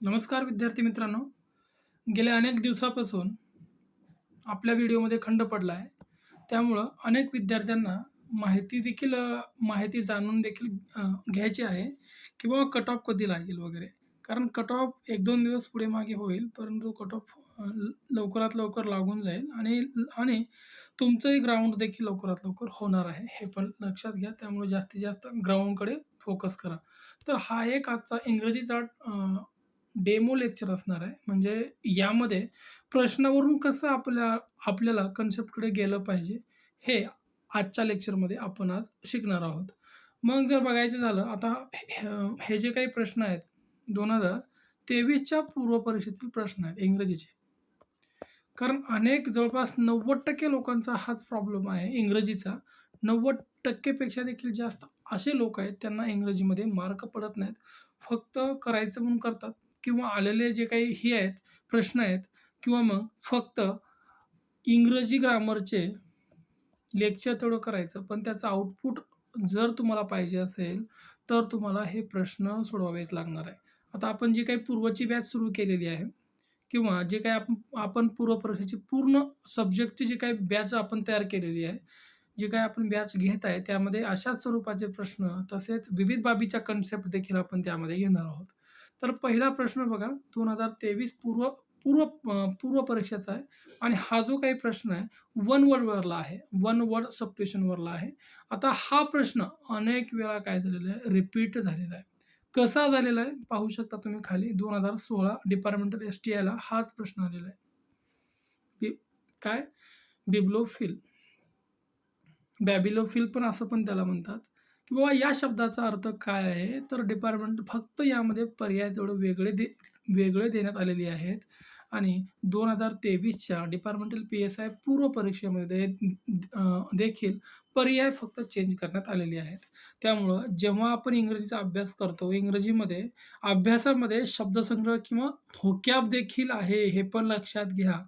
नमस्कार विद्यार्थी मित्रांनो. गेल्या अनेक दिवसापासून आपल्या व्हिडिओमध्ये खंड पडला आहे. त्यामुळं अनेक विद्यार्थ्यांना माहिती देखील माहिती जाणून देखील घ्यायची आहे की बाबा कट ऑफ कधी लागेल वगैरे. कारण कट ऑफ एक दोन दिवस पुढे मागे होईल परंतु कट ऑफ लवकरात लवकर लागून जाईल आणि आणि तुमचंही ग्राउंड देखील लवकरात लवकर होणार आहे. हे पण लक्षात घ्या. त्यामुळे जास्तीत जास्त ग्राउंडकडे फोकस करा. तर हा एक आजचा इंग्रजीचा डेमो लेक्चर असणार आहे. म्हणजे यामध्ये प्रश्नावरून कसं आपल्या आपल्याला कन्सेप्टकडे गेलं पाहिजे हे आजच्या लेक्चरमध्ये आपण आज शिकणार आहोत. मग जर बघायचं झालं आता हे जे काही प्रश्न आहेत दोन हजार तेवीसच्या पूर्वपरीक्षेतील प्रश्न आहेत इंग्रजीचे. कारण अनेक जवळपास नव्वद टक्के लोकांचा हाच प्रॉब्लेम आहे इंग्रजीचा. नव्वद टक्केपेक्षा देखील जास्त असे लोक आहेत त्यांना इंग्रजीमध्ये मार्क पडत नाहीत. फक्त करायचं म्हणून करतात. किंवा आलेले जे काही हे आहेत प्रश्न आहेत किंवा मग फक्त इंग्रजी ग्रामरचे लेक्चर तेवढं करायचं पण त्याचं आउटपुट जर तुम्हाला पाहिजे असेल तर तुम्हाला हे प्रश्न सोडवावेच लागणार आहे. आता आपण जी काही पूर्वची बॅच सुरू केलेली आहे किंवा जे काही आपण आपण पूर्व परीक्षेची पूर्ण सब्जेक्टची जी काही बॅच आपण तयार केलेली आहे जे काही आपण बॅच घेत आहे त्यामध्ये अशाच स्वरूपाचे प्रश्न तसेच विविध बाबीच्या कन्सेप्ट देखील आपण त्यामध्ये घेणार आहोत. तर पहिला प्रश्न बघा दोन हजार तेवीस पूर्व पूर्व पूर्व परीक्षेचा आहे. आणि हा जो काही प्रश्न आहे वन वर्डवरला आहे. वन वर्ड सबस्टिट्यूशनवरला आहे. आता हा प्रश्न अनेक वेळा काय झालेला आहे? रिपीट झालेला आहे. कसा झालेला आहे? पाहू शकता तुम्ही खाली. दोन हजार सोळा डिपार्टमेंटल एस टी आयला हाच प्रश्न आलेला आहे. बि काय? बिब्लोफिल बॅबिलोफिल पण असं पण त्याला म्हणतात. की बाबा या शब्दाचा अर्थ काय आहे? तर डिपार्टमेंट फक्त यामध्ये पर्याय तेवढे वेगळे दे वेगळे देण्यात आलेले आहेत. आणि दोन हजार तेवीसच्या डिपार्टमेंटल पी एस आय पूर्व परीक्षेमध्ये देखील पर्याय फक्त चेंज करण्यात आलेले आहेत. त्यामुळं जेव्हा आपण इंग्रजीचा अभ्यास करतो इंग्रजीमध्ये अभ्यासामध्ये शब्दसंग्रह किंवा होक्याब देखील आहे हे पण लक्षात घ्या.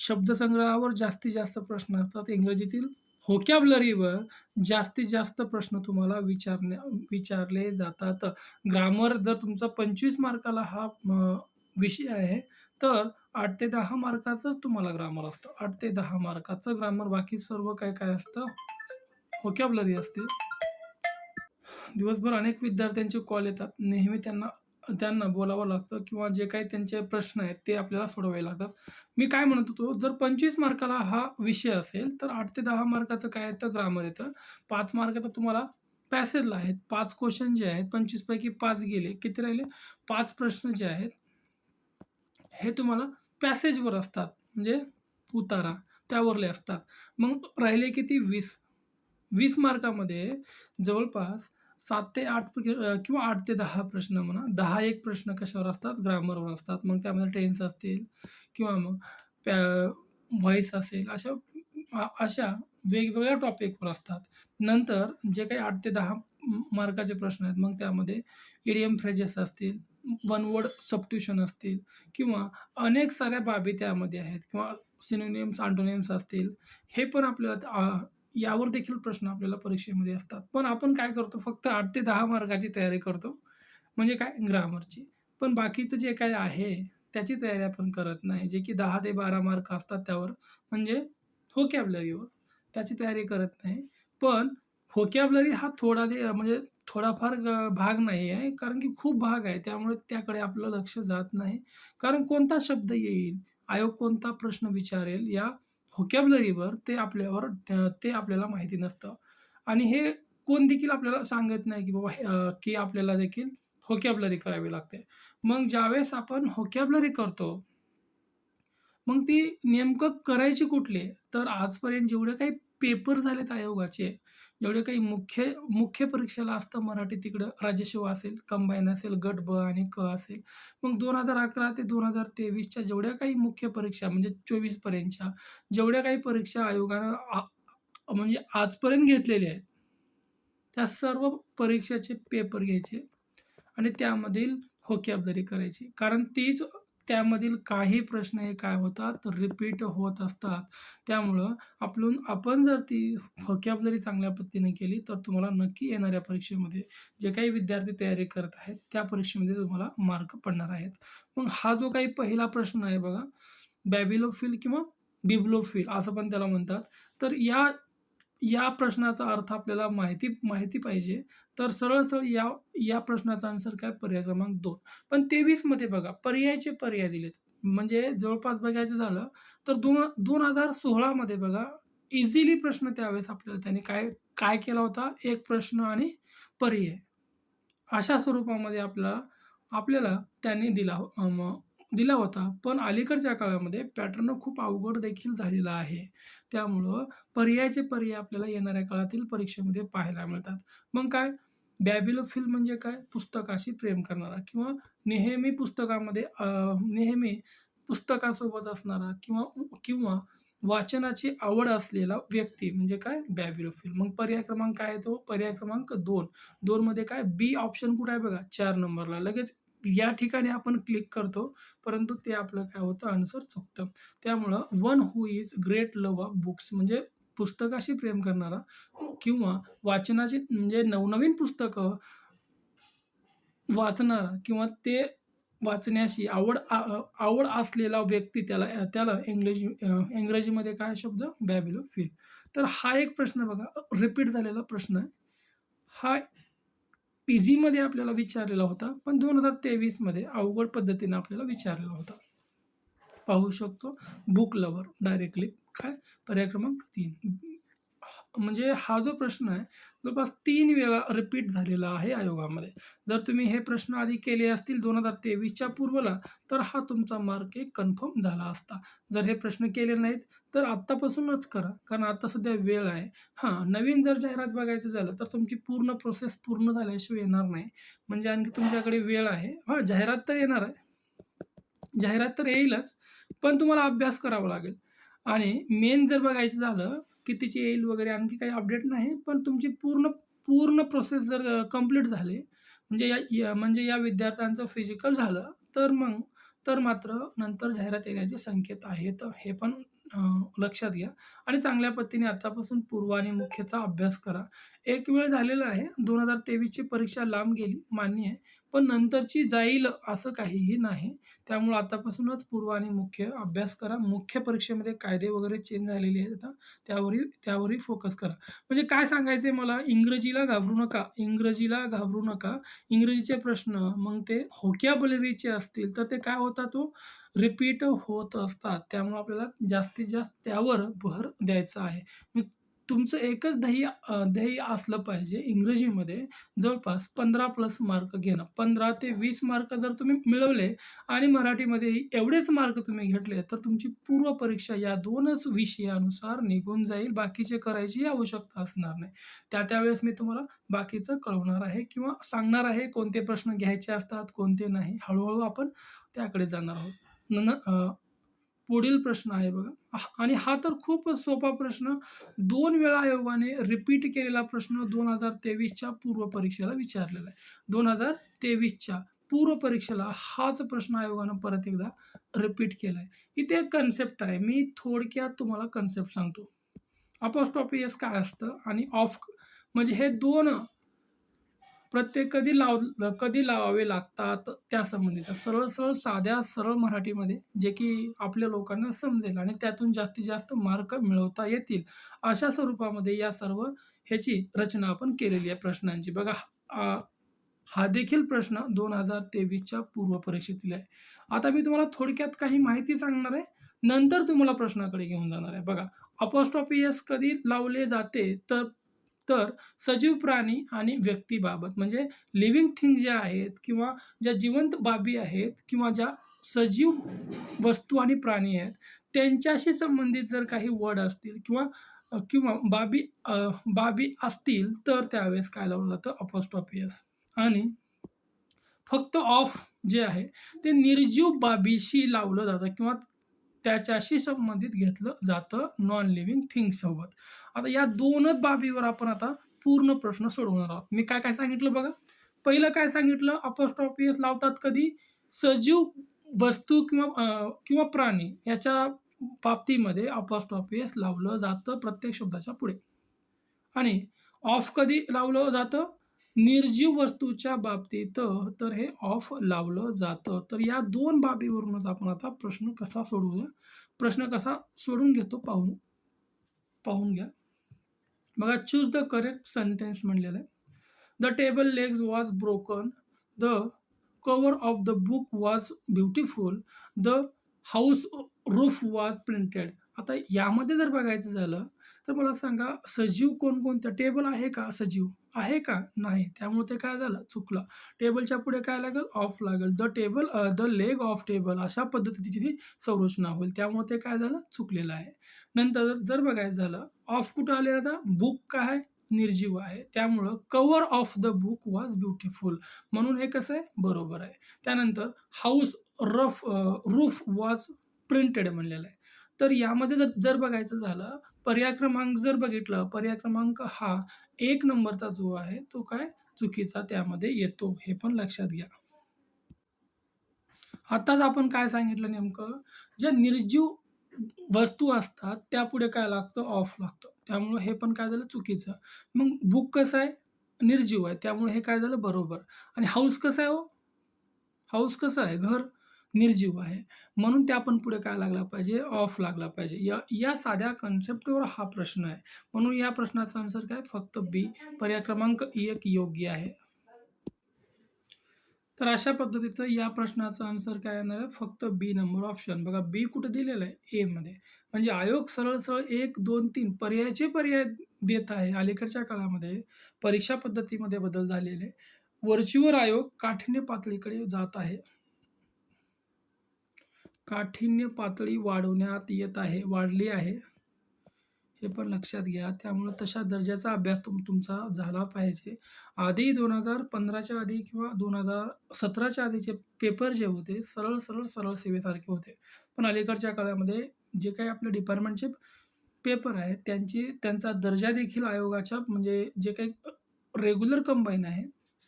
शब्दसंग्रहावर जास्तीत जास्त प्रश्न असतात इंग्रजीतील. होकॅबलरीवर जास्तीत जास्त प्रश्न तुम्हाला विचारण्या विचारले जातात. ग्रामर जर तुमचा पंचवीस मार्काला हा विषय आहे तर आठ ते दहा मार्काचंच तुम्हाला ग्रामर असतं. आठ ते दहा मार्काचं ग्रामर. बाकी सर्व काय काय असतं? होकॅबलरी असते. दिवसभर अनेक विद्यार्थ्यांचे कॉल येतात. नेहमी त्यांना त्यांना बोलावं लागतं किंवा जे काही त्यांचे प्रश्न आहेत ते आपल्याला सोडवावे लागतात. मी काय म्हणत होतो जर पंचवीस मार्काला हा विषय असेल तर आठ ते दहा मार्काचं काय येतं ग्रामर येतं पाच मार्क तर तुम्हाला पॅसेजला आहेत. पाच क्वेश्चन जे आहेत पंचवीसपैकी पाच गेले किती राहिले? पाच प्रश्न जे आहेत हे तुम्हाला पॅसेजवर असतात. म्हणजे उतारा त्यावरले असतात. मग राहिले किती? वीस. वीस मार्कामध्ये जवळपास सात ते आठ किंवा आठ ते दहा प्रश्न म्हणा. दहा एक प्रश्न कशावर असतात? ग्रामरवर असतात. मग त्यामध्ये टेन्स असतील किंवा मग पॅ व्हॉईस असेल अशा अशा वेगवेगळ्या टॉपिकवर असतात. नंतर जे काही आठ ते दहा मार्काचे प्रश्न आहेत मग त्यामध्ये इडियम फ्रेजेस असतील वन वर्ड सबट्युशन असतील किंवा अनेक साऱ्या बाबी त्यामध्ये आहेत किंवा सिनोनियम्स अँटोनियम्स असतील हे पण आपल्याला यावर देखील प्रश्न आपल्याला परीक्षेमध्ये असतात. पण आपण काय करतो? फक्त आठ ते दहा मार्काची तयारी करतो. म्हणजे काय? ग्रामरची. पण बाकीचं जे काय आहे त्याची तयारी आपण करत नाही. जे की दहा ते बारा मार्क असतात त्यावर. म्हणजे होकॅबलरीवर त्याची तयारी करत नाही. पण होकॅबलरी हा थोडा दे म्हणजे थोडाफार भाग नाही आहे. कारण की खूप भाग आहे. त्यामुळे त्याकडे आपलं लक्ष जात नाही. कारण कोणता शब्द येईल? आयोग कोणता प्रश्न विचारेल? या व्होकॅबलरीवर ते आपल्यावर त्या- ते आपल्याला माहिती नसतं. आणि हे कोण देखील आपल्याला सांगत नाही की बाबा हे, की आपल्याला देखील व्होकॅबलरी करावी लागते. मग ज्यावेळेस आपण व्होकॅबलरी करतो मग ती नेमकं करायची कुठली? तर आजपर्यंत जेवढे काही पेपर झालेत आयोगाचे जेवढे काही मुख्य मुख्य परीक्षेला असतं मराठी तिकडं. राजस्व असेल कंबाईन असेल गट ब आणि क असेल. मग दोन हजार अकरा ते दोन हजार तेवीसच्या जेवढ्या काही मुख्य परीक्षा म्हणजे चोवीसपर्यंतच्या जेवढ्या काही परीक्षा आयोगानं आ- म्हणजे आजपर्यंत घेतलेल्या आहेत त्या सर्व परीक्षेचे पेपर घ्यायचे आणि त्यामधील होकॅबलरी करायची. कारण तीच त्यामधील काही प्रश्न हे काय होतात? रिपीट होत असतात. त्यामुळं आपण आपण जर ती व्होकॅब्युलरी चांगल्या पद्धतीने केली तर तुम्हाला नक्की येणाऱ्या परीक्षेमध्ये जे काही विद्यार्थी तयारी करत आहेत त्या परीक्षेमध्ये तुम्हाला मार्क पडणार आहेत. मग हा जो काही पहिला प्रश्न आहे बघा बॅबिलोफिल किंवा बिब्लोफिल असं पण त्याला म्हणतात. तर या या प्रश्नाचा अर्थ आपल्याला माहिती माहिती पाहिजे. तर सरळ सरळ या या प्रश्नाचा आन्सर काय? पर्याय क्रमांक दोन. पण तेवीसमध्ये बघा पर्यायचे पर्याय दिलेत. म्हणजे जवळपास बघायचं झालं तर दोन दोन हजार सोळामध्ये बघा इझिली प्रश्न त्यावेळेस आपल्याला त्याने काय काय केला होता? एक प्रश्न आणि पर्याय. अशा स्वरूपामध्ये आपल्याला आपल्याला त्यांनी दिला दिला होता. पण अलीकडच्या काळामध्ये पॅटर्न खूप अवघड देखील झालेला आहे. त्यामुळं पर्यायाचे पर्याय आपल्याला येणाऱ्या काळातील परीक्षेमध्ये पाहायला मिळतात. मग काय? बॅबिलोफिल म्हणजे काय? पुस्तकाशी प्रेम करणारा किंवा नेहमी पुस्तकामध्ये नेहमी पुस्तकासोबत असणारा किंवा किंवा वाचनाची आवड असलेला व्यक्ती म्हणजे काय? बॅबिलोफिल मग पर्याय क्रमांक काय आहे तो? पर्याय क्रमांक दोन. दोनमध्ये काय? बी ऑप्शन कुठे आहे बघा? चार नंबरला. लगेच या ठिकाणी आपण क्लिक करतो परंतु ते आपलं काय होतं? आन्सर चुकतं. त्यामुळं one who is great love of books म्हणजे पुस्तकाशी प्रेम करणारा किंवा वाचनाची म्हणजे नवनवीन पुस्तकं वाचणारा किंवा ते वाचण्याशी आवड आ- आवड असलेला व्यक्ती त्याला त्याला इंग्रजी इंग्रजीमध्ये काय शब्द? बॅबिलो फील तर हा एक प्रश्न बघा. रिपीट झालेला प्रश्न आहे. हा इझीमध्ये आपल्याला विचारलेला होता पण दोन हजार तेवीसमध्ये अवघड पद्धतीने आपल्याला विचारलेला होता. पाहू शकतो. बुक लवर डायरेक्टली काय? पर्याय क्रमांक तीन. म्हणजे हा जो प्रश्न आहे जवळपास तीन वेळा रिपीट झालेला आहे आयोगामध्ये. जर तुम्ही हे प्रश्न आधी केले असतील दोन हजार तेवीसच्या पूर्वला तर हा तुमचा मार्क एक कन्फर्म झाला असता. जर हे प्रश्न केले नाहीत तर आत्तापासूनच करा कारण आता सध्या वेळ आहे. हां नवीन जर जाहिरात बघायचं झालं तर तुमची पूर्ण प्रोसेस पूर्ण झाल्याशिवाय येणार नाही. म्हणजे आणखी तुमच्याकडे वेळ आहे. हां जाहिरात तर येणार आहे. जाहिरात तर येईलच पण तुम्हाला अभ्यास करावा लागेल. आणि मेन जर बघायचं झालं कितीची येईल वगैरे आणखी काही अपडेट नाही पण तुमची पूर्ण पूर्ण प्रोसेस जर कंप्लीट झाली म्हणजे या या म्हणजे या विद्यार्थ्यांचं फिजिकल झालं तर मग तर मात्र नंतर जाहिरात येण्याचे संकेत आहेत. हे पण लक्षात घ्या. आणि चांगल्या पद्धतीने आतापासून पूर्व आणि मुख्यचा अभ्यास करा. एक वेळ झालेला आहे. दोन हजार तेवीसची परीक्षा लांब गेली मान्य आहे. पण नंतरची जाईल असं काहीही नाही. त्यामुळे आतापासूनच पूर्व आणि मुख्य अभ्यास करा. मुख्य परीक्षेमध्ये कायदे वगैरे चेंज झालेले आहेत. आता त्यावरही त्यावरही फोकस करा. म्हणजे काय सांगायचं आहे मला? इंग्रजीला घाबरू नका. इंग्रजीला घाबरू नका. इंग्रजीचे प्रश्न मग ते होक्याबलरीचे असतील तर ते काय होता तो हो? रिपीट होत असतात. त्यामुळे आपल्याला जास्तीत जास्त त्यावर भर द्यायचा आहे. मी तुमचं एकच ध्येय ध्येय असलं पाहिजे इंग्रजीमध्ये. जवळपास पंधरा प्लस मार्क घेणं. पंधरा ते वीस मार्क जर तुम्ही मिळवले आणि मराठीमध्ये एवढेच मार्क तुम्ही घेतले तर तुमची पूर्व परीक्षा या दोनच विषयानुसार निघून जाईल. बाकीचे करायची आवश्यकता असणार नाही. त्या त्यावेळेस मी तुम्हाला बाकीचं कळवणार आहे किंवा सांगणार आहे कोणते प्रश्न घ्यायचे असतात कोणते नाही. हळूहळू आपण त्याकडे जाणार आहोत. न न- पुढील प्रश्न आहे बघा. आणि हा तर खूपच सोपा प्रश्न. दोन वेळा आयोगाने रिपीट केलेला प्रश्न दोन हजार तेवीसच्या पूर्व परीक्षेला विचारलेला आहे. दोन हजार तेवीसच्या पूर्व परीक्षेला हाच प्रश्न आयोगानं परत एकदा रिपीट केला आहे इथे एक कन्सेप्ट आहे. मी थोडक्यात तुम्हाला कन्सेप्ट सांगतो. अपॉस्टॉपियस काय असतं आणि ऑफ म्हणजे हे दोन प्रत्येक कधी लाव कधी लावावे लागतात त्या संबंधित सरळ सरळ साध्या सरळ मराठीमध्ये जे की आपल्या लोकांना समजेल आणि त्यातून जास्तीत जास्त मार्क मिळवता येतील अशा स्वरूपामध्ये या सर्व ह्याची रचना आपण केलेली आहे प्रश्नांची. बघा हा देखील प्रश्न दोन हजार तेवीसच्या पूर्वपरीक्षेतील आहे. आता मी तुम्हाला थोडक्यात काही माहिती सांगणार आहे. नंतर तुम्हाला प्रश्नाकडे घेऊन जाणार आहे. बघा अपॉस्टॉपियस कधी लावले जाते? तर तर सजीव प्राणी आणि व्यक्तीबाबत म्हणजे लिव्हिंग थिंग ज्या आहेत किंवा ज्या जिवंत बाबी आहेत किंवा ज्या सजीव वस्तू आणि प्राणी आहेत त्यांच्याशी संबंधित जर काही वर्ड असतील किंवा किंवा बाबी बाबी असतील तर त्यावेळेस काय लावलं जातं? अपॉस्टॉपियस आणि फक्त ऑफ जे आहे ते निर्जीव बाबीशी लावलं जातं किंवा त्याच्याशी संबंधित घेतलं जातं नॉन लिव्हिंग थिंग्ससोबत आता या दोनच बाबीवर आपण आता पूर्ण प्रश्न सोडवणार आहोत. मी काय काय सांगितलं बघा? पहिलं काय सांगितलं? अपॉस्टॉपियस लावतात कधी? सजीव वस्तू किंवा किंवा प्राणी याच्या बाबतीमध्ये अपॉस्ट्रॉफी लावलं जातं प्रत्येक शब्दाच्या पुढे. आणि ऑफ कधी लावलं जातं? निर्जीव वस्तूच्या बाबतीत तर हे ऑफ लावलं जातं. तर या दोन बाबीवरूनच आपण आता प्रश्न कसा सोडवूया? प्रश्न कसा सोडून घेतो पाहून पाहून घ्या. बघा चूज द करेक्ट सेंटेन्स म्हणलेलं आहे. The table legs was broken the cover of the book was beautiful the house roof was printed आता यामध्ये जर बघायचं झालं तर मला सांगा सजीव कोणकोणत्या? टेबल आहे का सजीव? आहे का? नाही. त्यामुळे ते काय झालं? चुकलं. टेबलच्या पुढे काय लागेल? ऑफ लागेल. The table the leg of table अशा पद्धतीची ती संरचना होईल. त्यामुळे ते काय झालं? चुकलेलं आहे. नंतर जर बघायचं झालं ऑफ कुठं आले आता? बुक काय आहे? निर्जीव आहे. त्यामुळं cover of the book was beautiful म्हणून हे कसं आहे? बरोबर आहे. त्यानंतर house rough roof was printed म्हणलेलं आहे. तर यामध्ये जर जर बघायचं झालं पर्याय क्रमांक जर बघितलं पर्याय क्रमांक हा एक नंबरचा जो आहे तो काय? चुकीचा त्यामध्ये येतो. हे पण लक्षात घ्या. आत्ताच आपण काय सांगितलं नेमकं? ज्या निर्जीव वस्तू असतात त्यापुढे काय लागतं? ऑफ लागतं. त्यामुळं हे पण काय झालं? चुकीचं. मग बुक कसं आहे? निर्जीव आहे. त्यामुळे हे काय झालं? बरोबर. आणि हाऊस कसं आहे हो? हाऊस कसं आहे? घर? निर्जीव आहे. म्हणून त्या पण पुढे काय लागला पाहिजे? ऑफ लागला पाहिजे. या या साध्या कन्सेप्टवर हा प्रश्न आहे. म्हणून या प्रश्नाचा आन्सर काय? फक्त बी पर्याय क्रमांक एक योग्य आहे. तर अशा पद्धतीचं या प्रश्नाचं आन्सर काय येणार आहे? फक्त बी नंबर ऑप्शन बघा बी कुठे दिलेलं आहे? एमध्ये म्हणजे आयोग सरळ सरळ एक दोन तीन पर्यायाचे पर्याय देत आहे. अलीकडच्या काळामध्ये परीक्षा पद्धतीमध्ये बदल झालेले. वरचीवर आयोग काठिण्य पातळीकडे जात आहे. काठिण्य पातळी वाढवण्यात येत आहे वाढली आहे. हे पण लक्षात घ्या. त्यामुळं तशा दर्जाचा अभ्यास तुम तुमचा झाला पाहिजे. आधी दोन हजार पंधराच्या आधी किंवा दोन हजार सतराच्या आधीचे पेपर जे होते सरळ सरळ सरळ सेवेसारखे होते. पण अलीकडच्या काळामध्ये जे काही आपले डिपार्टमेंटचे पेपर आहेत त्यांची त्यांचा दर्जा देखील आयोगाच्या म्हणजे जे काही रेग्युलर कंबाईन आहे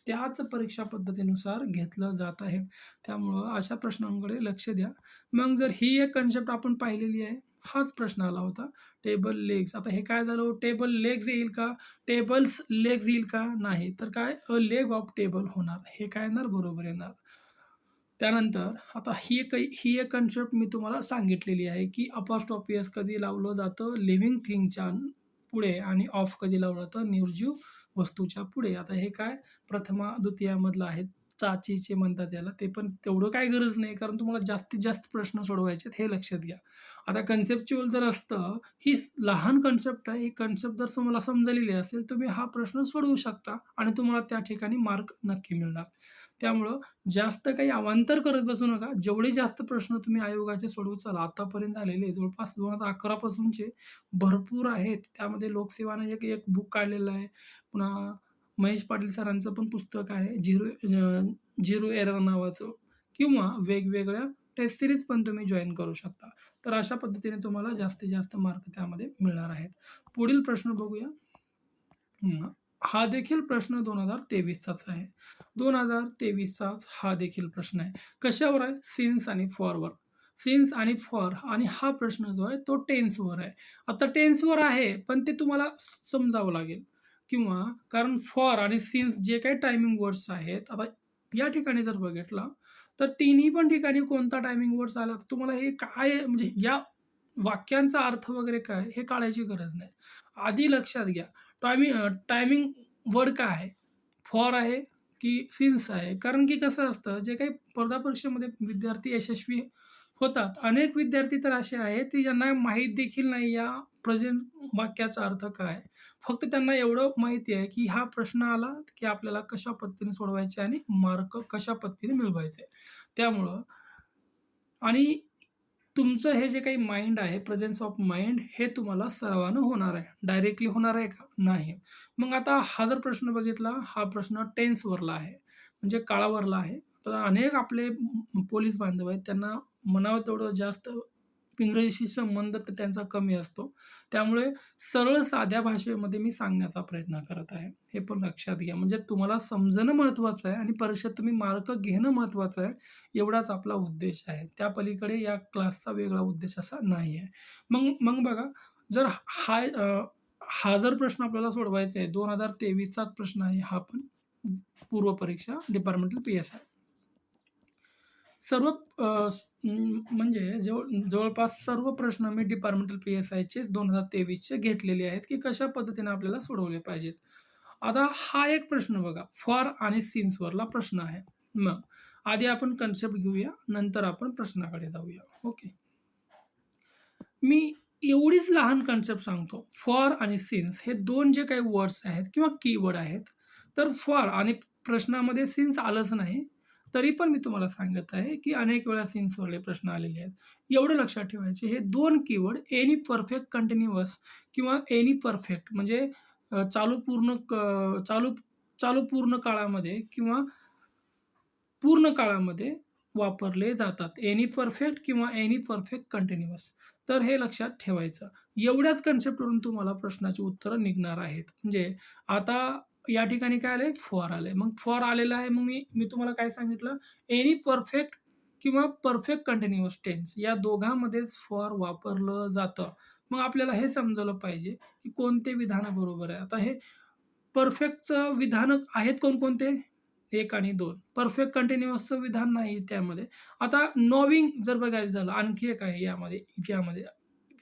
त्याच परीक्षा पद्धतीनुसार घेतलं जात आहे. त्यामुळं अशा प्रश्नांकडे लक्ष द्या. मग जर ही एक कन्सेप्ट आपण पाहिलेली आहे हाच प्रश्न आला होता. टेबल लेग्स आता हे काय झालं? टेबल लेग्स येईल का? टेबल्स लेग्स येईल का? नाही. तर काय? अ लेग ऑफ टेबल होणार. हे काय येणार? बरोबर येणार. त्यानंतर आता ही एक ही एक कन्सेप्ट मी तुम्हाला सांगितलेली आहे की अपॉस्टॉपियस कधी लावलं जातं? लिव्हिंग थिंगच्या पुढे आणि ऑफ कधी लावलं जातं? निर्जीव वस्तूच्या पुढे. आता हे काय? प्रथमा द्वितीयामधलं आहेत. चाचीचे म्हणतात याला ते पण तेवढं काय गरज नाही कारण तुम्हाला जास्तीत जास्त प्रश्न सोडवायचे आहेत हे लक्षात घ्या. आता कन्सेप्च्युअल जर असतं ही लहान कन्सेप्ट आहे ही कन्सेप्ट जर तुम्हाला समजलेली असेल तुम्ही हा प्रश्न सोडवू शकता आणि तुम्हाला त्या ठिकाणी मार्क नक्की मिळणार. त्यामुळं जास्त काही अवांतर करत बसू नका. जेवढे जास्त प्रश्न तुम्ही आयोगाचे सोडवचाल आतापर्यंत आलेले जवळपास दोन हजार अकरापासूनचे भरपूर आहेत. त्यामध्ये लोकसेवानं एक एक बुक काढलेलं आहे. पुन्हा महेश पाटील सरांचं पण पुस्तक आहे झिरो झिरो एरर नावाचं किंवा वेगवेगळ्या टेस्ट सिरीज पण तुम्ही जॉईन करू शकता. तर अशा पद्धतीने तुम्हाला जास्तीत जास्त मार्क त्यामध्ये मिळणार आहेत. पुढील प्रश्न बघूया. हा देखील प्रश्न दोन हजार तेवीसचाच आहे. दोन हजार तेवीसचाच हा देखील प्रश्न आहे. कशावर आहे? सिन्स आणि फॉरवर सिन्स आणि फॉर आणि हा प्रश्न जो आहे तो टेन्सवर आहे. आता टेन्सवर आहे पण ते तुम्हाला समजावं लागेल. किंवा कारण फॉर आणि सिन्स जे काही टायमिंग वर्ड्स आहेत आता या ठिकाणी जर बघितलं तर तिन्ही पण ठिकाणी कोणता टायमिंग वर्ड्स आला तर तुम्हाला हे काय म्हणजे या वाक्यांचा अर्थ वगैरे काय हे काढायची गरज नाही. आधी लक्षात घ्या टायमिंग टायमिंग वर्ड काय आहे? फॉर आहे की सिन्स आहे? कारण की कसं असतं जे काही स्पर्धा परीक्षेमध्ये विद्यार्थी यशस्वी होतात अनेक विद्यार्थी तर असे आहेत की ज्यांना माहीत देखील नाही या प्रेझेंट वाक्याचा अर्थ काय? फक्त त्यांना एवढं माहिती आहे की हा प्रश्न आला की आपल्याला कशा पद्धतीने सोडवायचे आणि मार्क कशा पद्धतीने मिळवायचे. त्यामुळं आणि तुमचं हे जे काही माइंड आहे प्रेझेन्स ऑफ माइंड हे तुम्हाला सरावानं होणार आहे. डायरेक्टली होणार आहे का? नाही. मग आता हा जर प्रश्न बघितला हा प्रश्न टेन्सवरला आहे. म्हणजे काळावरला आहे. तर अनेक आपले पोलीस बांधव आहेत त्यांना म्हणावं तेवढं जास्त इंग्रजीशी संबंध तर त्यांचा कमी असतो. त्यामुळे सरळ साध्या भाषेमध्ये मी सांगण्याचा प्रयत्न करत आहे. हे पण लक्षात घ्या. म्हणजे तुम्हाला समजणं महत्त्वाचं आहे आणि परीक्षेत तुम्ही मार्क घेणं महत्त्वाचं आहे एवढाच आपला उद्देश आहे. त्या पलीकडे या क्लासचा वेगळा उद्देश असा नाही आहे. मग मग बघा जर हाय हा जर प्रश्न आपल्याला सोडवायचा आहे दोन हजार तेवीसचाच प्रश्न आहे हा पण पूर्व परीक्षा डिपार्टमेंटल पी एस आय. सर्व म्हणजे जवळ जवळपास सर्व प्रश्न मी डिपार्टमेंटल पी एस आयचेच दोन हजार तेवीसचे घेतलेले आहेत की कशा पद्धतीने आपल्याला सोडवले पाहिजेत. आता हा एक प्रश्न बघा. फॉर आणि सिन्सवरला प्रश्न आहे. मग आधी आपण कन्सेप्ट घेऊया नंतर आपण प्रश्नाकडे जाऊया. ओके मी एवढीच लहान कन्सेप्ट सांगतो. फॉर आणि सिन्स हे दोन जे काही वर्ड्स आहेत किंवा कीवर्ड आहेत तर फॉर आणि प्रश्नामध्ये सिन्स आलंच नाही. तरी पण मी तुम्हाला सांगत आहे की अनेक वेळा सिन्सवरले प्रश्न आलेले आहेत. एवढं लक्षात ठेवायचे हे दोन कीवर्ड एनी परफेक्ट कंटिन्युअस किंवा एनी परफेक्ट म्हणजे चालू पूर्ण क चालू चालू पूर्ण काळामध्ये किंवा पूर्ण काळामध्ये वापरले जातात. एनी परफेक्ट किंवा एनी परफेक्ट कंटिन्युअस तर हे लक्षात ठेवायचं. एवढ्याच कन्सेप्टवरून तुम्हाला प्रश्नाची उत्तरं निघणार आहेत. म्हणजे आता या ठिकाणी काय आलं आहे फॉर आलं आहे मग फॉर आलेलं आहे मग मी मी तुम्हाला काय सांगितलं? एनी परफेक्ट किंवा परफेक्ट कंटिन्युअस टेन्स या दोघांमध्येच फॉर वापरलं जातं. मग आपल्याला हे समजलं पाहिजे की कोणते विधान बरोबर आहे. आता हे परफेक्टचं विधान आहेत कोणकोणते? एक आणि दोन. परफेक्ट कंटिन्युअसचं विधान नाही त्यामध्ये. आता नॉविंग जर बघायचं झालं आणखी एक आहे यामध्ये यामध्ये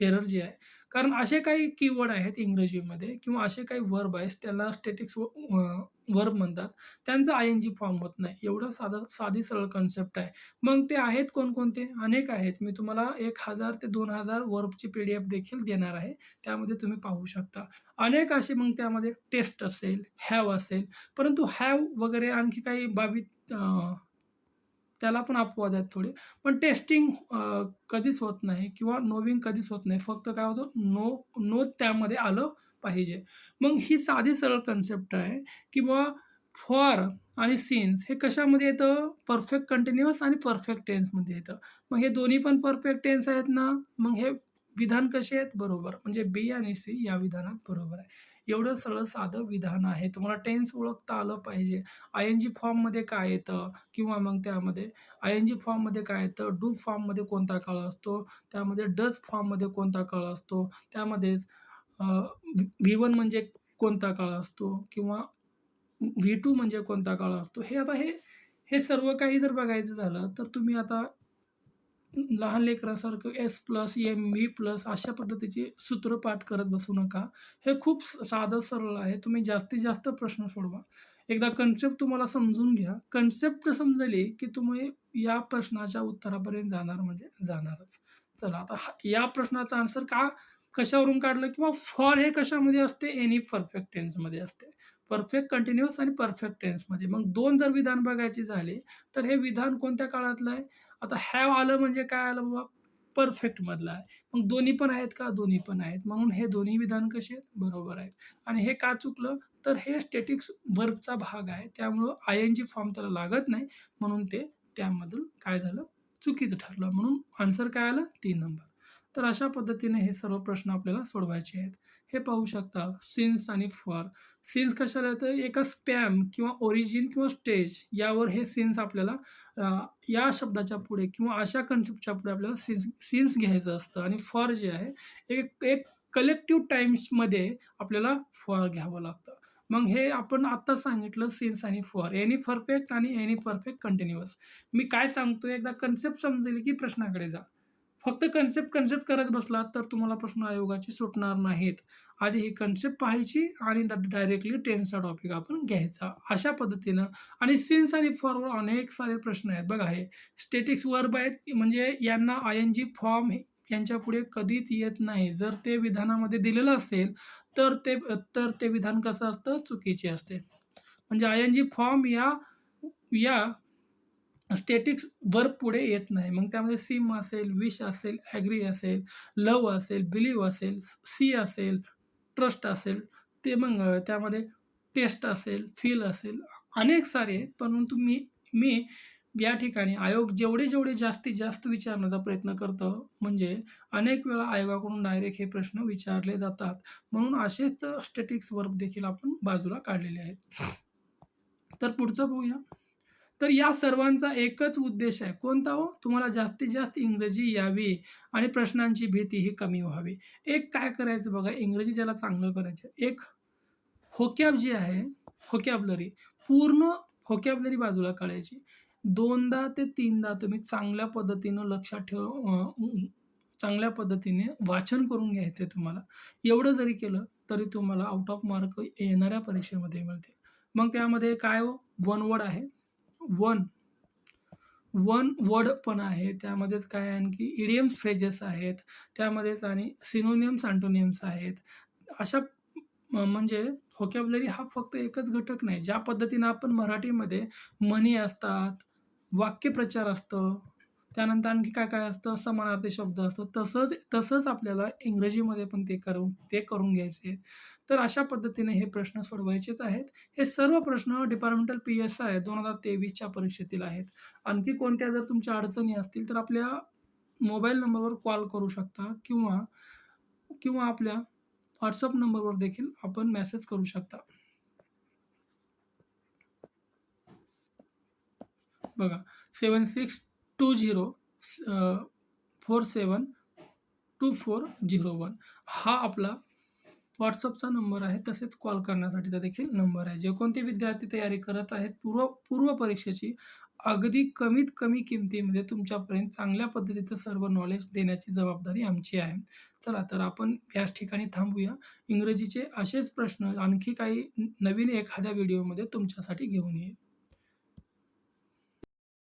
एरर जे आहे कारण असे काही कीवर्ड आहेत इंग्रजीमध्ये किंवा असे काही वर्ब आहेत त्याला स्टेटिक्स वर्ब म्हणतात. त्यांचा आय एन जी फॉर्म होत नाही. एवढं साधा साधी सरळ कन्सेप्ट आहे. मग ते आहेत कोणकोणते? अनेक आहेत. मी तुम्हाला एक हजार ते दोन हजार वर्बची पी डी एफ देखील देणार आहे. त्यामध्ये तुम्ही पाहू शकता. अनेक असे मग त्यामध्ये टेस्ट असेल हॅव असेल. परंतु हॅव वगैरे आणखी काही बाबी त्याला पण अपवाद आहेत थोडे. पण टेस्टिंग कधीच होत नाही किंवा नोविंग कधीच होत नाही. फक्त काय होतं नो नो त्यामध्ये आलं पाहिजे. मग ही साधी सरळ कन्सेप्ट आहे किंवा फॉर आणि सिन्स हे कशामध्ये येतं? परफेक्ट कंटिन्युअस आणि परफेक्ट टेन्समध्ये येतं. मग हे दोन्ही पण परफेक्ट टेन्स आहेत ना? मग हे विधान कसे आहेत? बरोबर. म्हणजे बी आणि सी या विधानात बरोबर आहे. एवढं सरळ साधं विधान आहे. तुम्हाला टेन्स ओळखता आलं पाहिजे. आय एन जी फॉर्ममध्ये काय येतं? किंवा मग त्यामध्ये आय एन जी फॉर्ममध्ये काय येतं? डू फॉर्ममध्ये कोणता काळ असतो? त्यामध्ये डज फॉर्ममध्ये कोणता काळ असतो? त्यामध्येच व्ही वन म्हणजे कोणता काळ असतो? किंवा व्ही टू म्हणजे कोणता काळ असतो? हे आता हे हे सर्व काही जर बघायचं झालं तर तुम्ही आता लहान लेकरासारखं S plus M V plus अशा पद्धतीचे सूत्रपाठ करत बसू नका. हे खूप साधं सरळ आहे. तुम्ही जास्तीत जास्त प्रश्न सोडवा. एकदा कन्सेप्ट तुम्हाला समजून घ्या. कन्सेप्ट समजली की तुम्ही या प्रश्नाच्या उत्तरापर्यंत जाणार म्हणजे जाणारच. चला आता या प्रश्नाचा आन्सर का कशावरून काढलं किंवा फॉर हे कशामध्ये असते? एनी परफेक्ट टेन्समध्ये असते. परफेक्ट कंटिन्युअस आणि परफेक्ट टेन्समध्ये मग दोन जर विधान बघायचे झाले तर हे विधान कोणत्या काळातलं आहे? आता हॅव आलं म्हणजे काय आलं बाबा? परफेक्टमधलं आहे. मग दोन्ही पण आहेत का? दोन्ही पण आहेत. म्हणून हे दोन्ही विधान कसे आहेत? बरोबर आहेत. आणि हे का चुकलं? तर हे स्टेटिक्स वर्बचा भाग आहे. त्यामुळं आय एन जी फॉर्म त्याला लागत नाही. म्हणून ते त्यामधून काय झालं? चुकीचं ठरलं. म्हणून आन्सर काय आलं? तीन नंबर तर अशा पद्धतीने हे सर्व प्रश्न आपल्याला सोडवायचे आहेत. हे पाहू शकता सिन्स आणि फॉर सिन्स कशाला येतं? एका स्पॅम किंवा ओरिजिन किंवा स्टेज यावर हे सिन्स आपल्याला या शब्दाच्या पुढे किंवा अशा कन्सेप्टच्या पुढे आपल्याला सिन्स सिन्स घ्यायचं असतं. आणि फॉर जे आहे एक एक कलेक्टिव्ह टाईम्समध्ये आपल्याला फॉर घ्यावं लागतं. मग हे आपण आत्ता सांगितलं सिन्स आणि फॉर एनी परफेक्ट आणि एनी परफेक्ट कंटिन्युअस मी काय सांगतो एकदा कन्सेप्ट समजेल की प्रश्नाकडे जा. फक्त कन्सेप्ट कन्सेप्ट करत बसलात तर तुम्हाला प्रश्न आयोगाची सुटणार नाहीत. आधी ही कन्सेप्ट पाहायची आणि डायरेक्टली टेन्सचा टॉपिक आपण घ्यायचा. अशा पद्धतीनं आणि सिन्स आणि फॉरवर अनेक सारे प्रश्न आहेत. बघा हे स्टेटिक्स वर्ब आहेत म्हणजे यांना आय एन जी फॉर्म यांच्या पुढे कधीच येत नाही. जर ते विधानामध्ये दिलेलं असेल तर ते तर ते विधान कसं असतं? चुकीचे असते. म्हणजे आय एन जी फॉर्म या या स्टेटिक्स वर्ब पुढे येत नाही. मग त्यामध्ये सिम असेल विश असेल ॲग्री असेल लव असेल बिलीव असेल सी असेल ट्रस्ट असेल ते मग त्यामध्ये टेस्ट असेल फील असेल अनेक सारे आहेत. परंतु मी मी या ठिकाणी आयोग जेवढे जेवढे जास्तीत जास्त विचारण्याचा प्रयत्न करतं म्हणजे अनेक वेळा आयोगाकडून डायरेक्ट हे प्रश्न विचारले जातात. म्हणून असेच स्टेटिक्स वर्ब देखील आपण बाजूला काढलेले आहेत. तर पुढचं बघूया. तर या सर्वांचा एकच उद्देश आहे. कोणता हो? तुम्हाला जास्तीत जास्त इंग्रजी यावी आणि प्रश्नांची भीती ही कमी व्हावी. एक काय करायचं बघा इंग्रजी ज्याला चांगलं करायचं. एक होकॅब जी आहे होकॅबलरी पूर्ण होकॅबलरी बाजूला काढायची. दोनदा ते तीनदा तुम्ही चांगल्या पद्धतीनं लक्षात ठेव चांगल्या पद्धतीने वाचन करून घ्यायचं आहे तुम्हाला. एवढं जरी केलं तरी तुम्हाला आउट ऑफ मार्क येणाऱ्या परीक्षेमध्ये मिळते मग त्यामध्ये काय हो? वन वर्ड आहे. वन. वन वर्ड पण आहे. त्यामध्येच काय आहे? आणखी इडियम्स फ्रेजेस आहेत. त्यामध्येच आणि सिनोनियम्स अँटोनियम्स आहेत. अशा म्हणजे होकॅबलरी हा फक्त एकच घटक नाही. ज्या पद्धतीनं आपण मराठीमध्ये म्हणी असतात वाक्यप्रचार असतं त्यानंतर आणखी काय काय असतं? समानार्थी शब्द असतं तसंच तसंच आपल्याला इंग्रजीमध्ये पण ते करून ते करून घ्यायचे. आहेत तर अशा पद्धतीने हे प्रश्न सोडवायचेच आहेत. हे सर्व प्रश्न डिपार्टमेंटल पी एस आय दोन हजार तेवीसच्या परीक्षेतील आहेत. आणखी कोणत्या जर तुमच्या अडचणी असतील तर आपल्या मोबाईल नंबरवर कॉल करू शकता किंवा किंवा आपल्या व्हॉट्सअप नंबरवर देखील आपण मेसेज करू शकता. बघा seven six two zero four seven two four zero one. हा आपला व्हॉट्सअपचा नंबर आहे तसेच कॉल करण्यासाठीचा देखील नंबर आहे. जे कोणते विद्यार्थी तयारी करत आहेत पूर्व पूर्व परीक्षेची अगदी कमीत कमी किमतीमध्ये तुमच्यापर्यंत चांगल्या पद्धतीचं सर्व नॉलेज देण्याची जबाबदारी आमची आहे. चला तर आपण याच ठिकाणी थांबूया. इंग्रजीचे असेच प्रश्न आणखी काही नवीन एखाद्या व्हिडिओमध्ये तुमच्यासाठी घेऊन येईल.